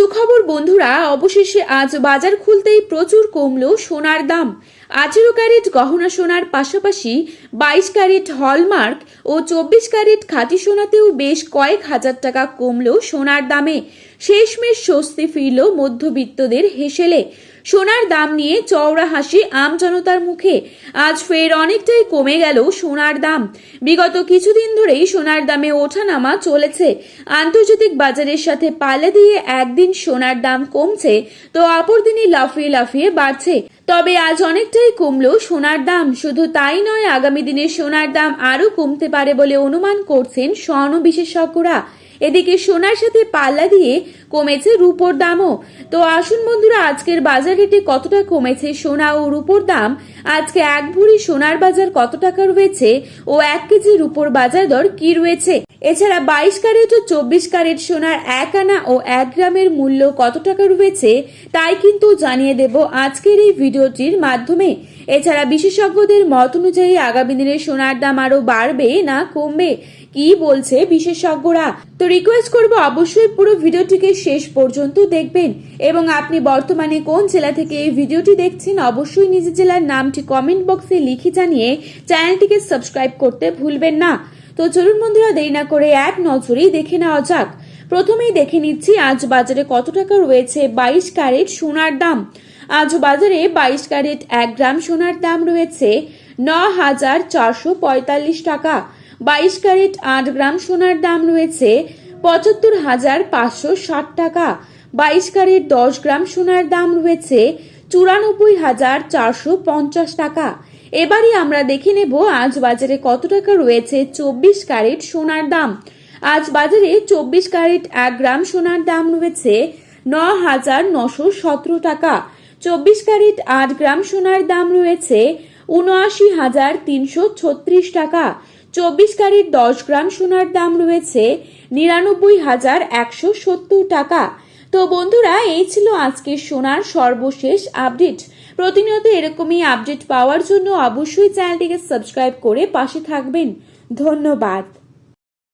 সুখবর, বন্ধুরা, অবশেষে আজ বাজার খুলতেই প্রচুর কমল সোনার দাম। আঠেরো ক্যারেট গহনা সোনার পাশাপাশি বাইশ ক্যারেট হলমার্ক ও চব্বিশ ক্যারেট খাঁটি সোনাতেও বেশ কয়েক হাজার টাকা কমল সোনার দামে। শেষমেশ স্বস্তি ফিরল মধ্যবিত্তদের হেসেলে। সোনার দাম নিয়ে চওড়া হাসি আমজনতার মুখে। আজ ফের অনেকটাই কমে গেল সোনার দাম। বিগত কিছুদিন ধরেই সোনার দামে ওঠানামা চলেছে। আন্তর্জাতিক বাজারের সাথে পাল্লা দিয়ে একদিন সোনার দাম কমছে, তো অপর দিনই লাফিয়ে লাফিয়ে বাড়ছে। তবে আজ অনেকটাই কমলো সোনার দাম। শুধু তাই নয়, আগামী দিনে সোনার দাম আরও কমতে পারে বলে অনুমান করছেন স্বর্ণ বিশেষজ্ঞরা। এদিকে সোনার সাথে পাল্লা দিয়ে কমেছে রূপোর দামও। তো আসুন বন্ধুরা, আজকের বাজার রেটে কতটা কমেছে সোনা ও রূপোর দাম? আজকে এক ভরি সোনার বাজার কত টাকা রয়েছে ও এক কেজি রূপোর বাজার দর কি রয়েছে? এছাড়া বাইশ ক্যারেট ও চব্বিশ ক্যারেট সোনার এক আনা ও এক গ্রামের মূল্য কত টাকা রয়েছে তাই কিন্তু জানিয়ে দেব আজকের এই ভিডিওটির মাধ্যমে। এছাড়া বিশেষজ্ঞদের মত অনুযায়ী আগামী দিনে সোনার দাম আরও বাড়বে না কমবে? কি বলছে বিশেষজ্ঞরা? তো রিকোয়েস্ট করব অবশ্যই পুরো ভিডিওটিকে শেষ পর্যন্ত দেখবেন। এবং আপনি বর্তমানে কোন জেলা থেকে এই ভিডিওটি দেখছেন, অবশ্যই নিজের জেলার নামটি কমেন্ট বক্সে লিখে জানিয়ে চ্যানেলটিকে সাবস্ক্রাইব করতে ভুলবেন না। তো চলুন বন্ধুরা, দেরি না করে এক নজরেই দেখে নেওয়া যাক। প্রথমেই দেখে নিচ্ছি, আজ বাজারে কত টাকা রয়েছে বাইশ ক্যারেট সোনার দাম? আজ বাজারে বাইশ ক্যারেট এক গ্রাম সোনার দাম রয়েছে ন হাজার চারশো পঁয়তাল্লিশ টাকা। বাইশ ক্যারেট আট গ্রাম সোনার দাম রয়েছে পঁচাত্তর হাজার পাঁচশো ষাট টাকা। বাইশ ক্যারেট দশ গ্রাম সোনার দাম রয়েছে চুরানব্বই হাজার চারশো পঞ্চাশ টাকা। এবারই আমরা দেখে নেব আজ বাজারে কত টাকা রয়েছে চব্বিশ ক্যারেট সোনার দাম। আজ বাজারে চব্বিশ ক্যারেট এক গ্রাম সোনার দাম রয়েছে ন হাজার নশো সতেরো টাকা। চব্বিশ ক্যারেট আট গ্রাম সোনার দাম রয়েছে উনআশি হাজার তিনশো ছত্রিশ টাকা। চব্বিশ কারির দশ গ্রাম সোনার দাম রয়েছে নিরানব্বই হাজার একশো সত্তর টাকা। তো বন্ধুরা, এই ছিল আজকের সোনার সর্বশেষ আপডেট। প্রতিনিয়ত এরকমই আপডেট পাওয়ার জন্য অবশ্যই চ্যানেলটিকে সাবস্ক্রাইব করে পাশে থাকবেন। ধন্যবাদ।